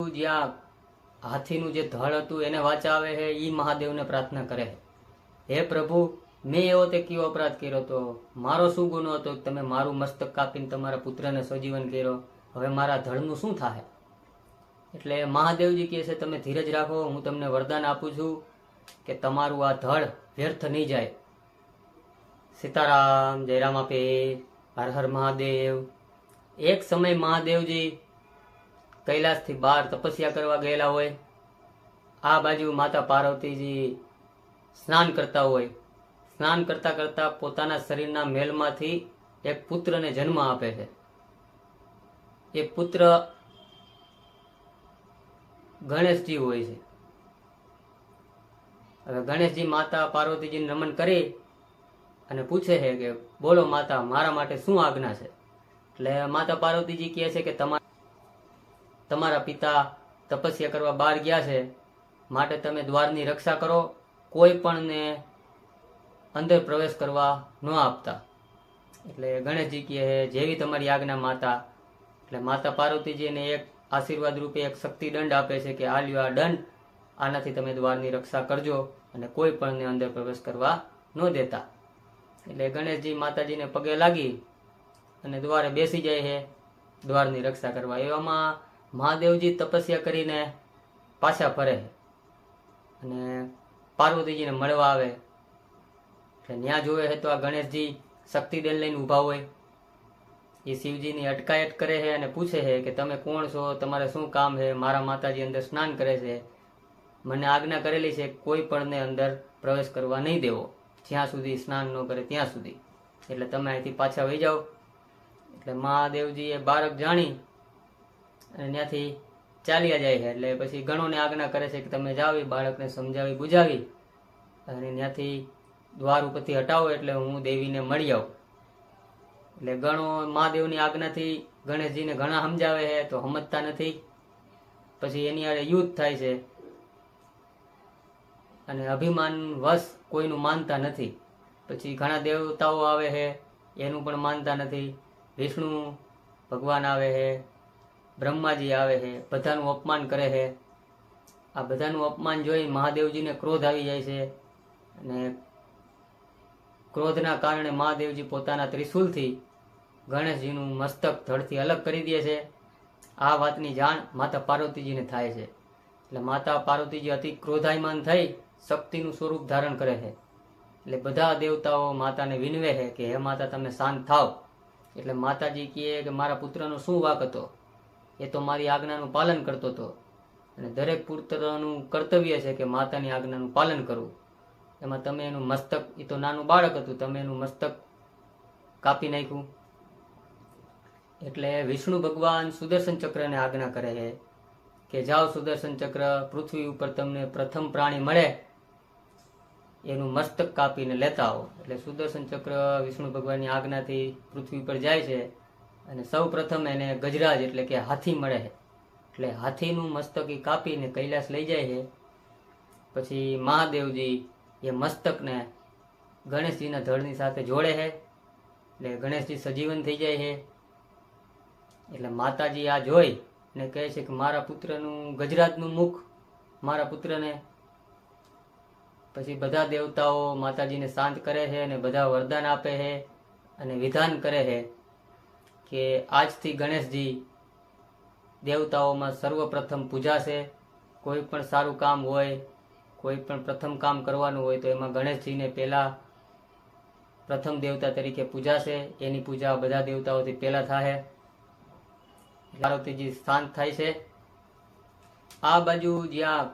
જ્યાં હાથીનું જે ધળ હતું એને વાંચા આવે છે એ મહાદેવને પ્રાર્થના કરે હે. પ્રભુ, મેં એવો તે કયો અપરાધ કર્યો હતો મારો શું ગુનો હતો? તમે મારું મસ્તક કાપીને તમારા પુત્રને સજીવન કર્યો. હવે મારા ધળનું શું થાય એટલે મહાદેવજી કહે છે, તમે ધીરજ રાખો, હું તમને વરદાન આપું છું કે તમારું આ ધળ વ્યર્થ નહીં જાય. સીતારામ જયરામ આપે હર હર મહાદેવ. એક સમય મહાદેવજી કૈલાસથી બહાર તપસ્યા કરવા ગયેલા હોય, આ બાજુ માતા પાર્વતીજી સ્નાન કરતા હોય. સ્નાન કરતા કરતા પોતાના શરીરના મેલમાંથી એક પુત્રને જન્મ આપે છે. એ પુત્ર ગણેશજી હોય છે. હવે ગણેશજી માતા પાર્વતીજીને નમન કરી અને પૂછે છે કે, બોલો માતા, મારા માટે શું આજ્ઞા છે? એટલે માતા પાર્વતીજી કહે છે કે તમારા તમારા પિતા તપસ્યા કરવા બહાર ગયા છે, માટે તમે દ્વારની રક્ષા કરો, કોઈ પણને અંદર પ્રવેશ કરવા ન આપતા. એટલે ગણેશજી કહે છે જેવી તમારી આજ્ઞા માતા, એટલે માતા પાર્વતીજીને એક આશીર્વાદ રૂપે એક શક્તિ દંડ આપે છે કે આ લ્યો આ દંડ, આનાથી તમે દ્વારની રક્ષા કરજો અને કોઈ પણને અંદર પ્રવેશ કરવા ન દેતા. એટલે ગણેશજી માતાજીને પગે લાગી અને દ્વારે બેસી જાય છે, દ્વારની રક્ષા કરવા. એવામાં મહાદેવજી તપસ્યા કરીને પાછા ફરે અને પાર્વતીજીને મળવા આવે. એટલે ત્યાં જોવે છે તો આ ગણેશજી શક્તિદેલ લઈને ઊભા હોય. એ શિવજીની અટકાયત કરે છે અને પૂછે છે કે તમે કોણ છો? તમારે શું કામ છે? મારા માતાજી અંદર સ્નાન કરે છે. મને આજ્ઞા કરેલી છે, કોઈ પણને અંદર પ્રવેશ કરવા નહીં દેવો. જ્યાં સુધી સ્નાન ન કરે ત્યાં સુધી. એટલે તમે અહીંથી પાછા વહી જાઓ. એટલે મહાદેવજીએ બાળક જાણી અને ત્યાંથી ચાલ્યા જાય છે. એટલે પછી ગણોને આજ્ઞા કરે છે કે તમે જાઓ બાળકને સમજાવી, બુજાવી અને ત્યાંથી દ્વાર ઉપરથી હટાવો એટલે હું દેવીને મળી આવું. એટલે ગણો મહાદેવની આજ્ઞાથી ગણેશજીને ઘણા સમજાવે છે, તો સમજતા નથી. પછી એની આડે યુદ્ધ થાય છે. અને અભિમાન વશ કોઈનું માનતા નથી. પછી ઘણા દેવતાઓ આવે છે, એનું પણ માનતા નથી. વિષ્ણુ ભગવાન આવે છે. બ્રહ્માજી આવે છે, બધાનું અપમાન કરે છે. આ બધાનું અપમાન જોઈ મહાદેવજીને ક્રોધ આવી જાય છે અને ક્રોધના કારણે મહાદેવજી પોતાના ત્રિશુલથી ગણેશજીનું મસ્તક ધડથી અલગ કરી દે છે. આ વાતની જાણ માતા પાર્વતીજીને થાય છે. એટલે માતા પાર્વતીજી અતિ ક્રોધાયમાન થઈ શક્તિનું સ્વરૂપ ધારણ કરે છે. એટલે બધા દેવતાઓ માતાને વિનવે છે કે, હે માતા, તમે શાંત થાવ એટલે માતાજી કહે કે, મારા પુત્રનો શું વાક હતો? એ તો મારી આજ્ઞાનું પાલન કરતો હતો. અને દરેક પુત્રનું કર્તવ્ય છે કે માતાની આજ્ઞાનું પાલન કરવું. એમાં તમે એનું મસ્તક એ તો નાનું બાળક હતું, તમે એનું મસ્તક કાપી નાખ્યું. એટલે વિષ્ણુ ભગવાન સુદર્શન ચક્રને આજ્ઞા કરે છે કે જાઓ સુદર્શન ચક્ર, પૃથ્વી ઉપર તમને પ્રથમ પ્રાણી મળે. એનું મસ્તક કાપીને લેતા આવો. એટલે સુદર્શન ચક્ર વિષ્ણુ ભગવાનની આજ્ઞાથી પૃથ્વી પર જાય છે. અને સૌ પ્રથમ એને ગજરાજ એટલે કે હાથી મળે છે. એટલે હાથીનું મસ્તકી કાપીને કૈલાસ લઈ જાય છે. પછી મહાદેવજી એ મસ્તકને ગણેશજીના ધડની સાથે જોડે છે. એટલે ગણેશજી સજીવન થઈ જાય છે. એટલે માતાજી આ જોઈ ને કહે છે કે મારા પુત્રનું ગજરાજનું મુખ મારા પુત્રને. પછી બધા દેવતાઓ માતાજીને શાંત કરે છે અને બધા વરદાન આપે છે અને વિધાન કરે છે. કે આજથી ગણેશજી દેવતાઓમાં સર્વપ્રથમ પૂજાશે કોઈ પણ સારું કામ હોય, કોઈ પણ પ્રથમ કામ કરવાનું હોય તો એમાં ગણેશજીને પહેલાં પ્રથમ દેવતા તરીકે પૂજાશે એની પૂજા બધા દેવતાઓથી પહેલાં થાય પાર્વતીજી શાંત થાય છે. આ બાજુ જ્યાં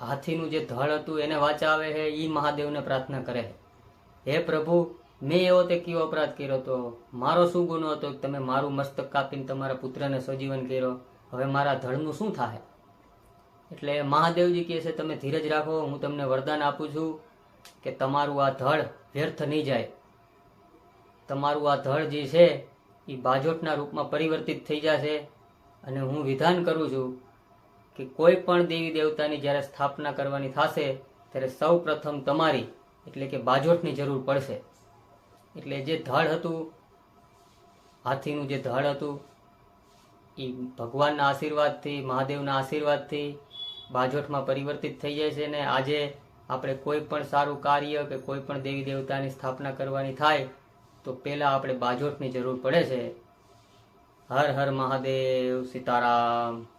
હાથીનું જે ધળ હતું એને વાંચા આવે છે એ મહાદેવને પ્રાર્થના કરે હે પ્રભુ મેં એવો તે કયો અપરાધ કર્યો તો? મારો શું ગુનો હતો તમે મારું મસ્તક કાપીને તમારા પુત્રને સજીવન કર્યો? હવે મારા ધળનું શું થાય? એટલે મહાદેવજી કહે છે, તમે ધીરજ રાખો, હું તમને વરદાન આપું છું કે તમારું આ ધળ વ્યર્થ નહીં જાય. તમારું આ ધળ જે છે એ બાજોટના રૂપમાં પરિવર્તિત થઈ જશે અને હું વિધાન કરું છું કે કોઈ પણ દેવી દેવતાની જ્યારે સ્થાપના કરવાની થશે, ત્યારે સૌ પ્રથમ તમારી, એટલે કે બાજોટની જરૂર પડશે. એટલે જે ધળ હતું, હાથીનું જે ધળ હતું એ ભગવાનના આશીર્વાદથી, મહાદેવના આશીર્વાદથી બાજોઠમાં પરિવર્તિત થઈ જાય છે ને આજે આપણે કોઈ પણ સારું કાર્ય કે કોઈ પણ દેવી દેવતાની સ્થાપના કરવાની થાય, તો પહેલાં આપણે બાજોઠની જરૂર પડે છે. હર હર મહાદેવ સીતારામ.